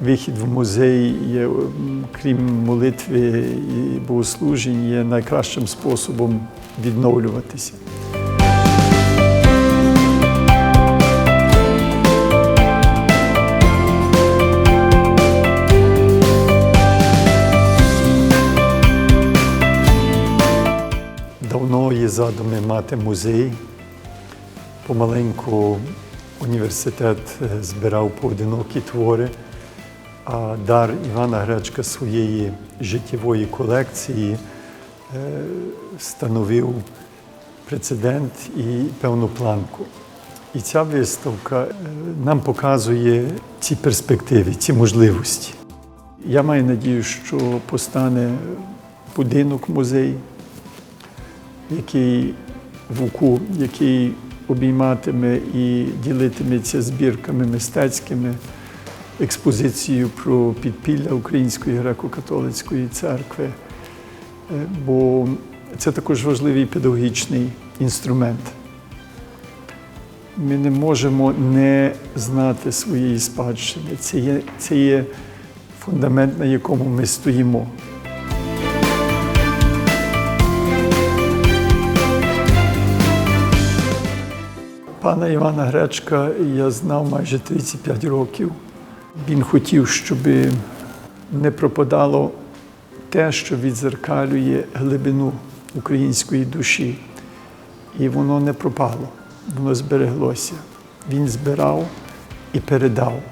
вихід в музей, є, крім молитви і богослужень, є найкращим способом відновлюватися. Давно є задуми мати музей. Помаленьку університет е, збирав поодинокі твори, а дар Івана Гречка своєї життєвої колекції е, становив прецедент і певну планку. І ця виставка е, нам показує ці перспективи, ці можливості. Я маю надію, що постане будинок музей, який в УКУ, який обійматиме і ділитиметься збірками мистецькими, експозицією про підпілля Української греко-католицької церкви. Е, Бо це також важливий педагогічний інструмент. Ми не можемо не знати своєї спадщини. Це є, це є фундамент, на якому ми стоїмо. Пана Івана Гречка я знав майже 35 років. Він хотів, щоб не пропадало те, що відзеркалює глибину української душі. І воно не пропало, воно збереглося. Він збирав і передав.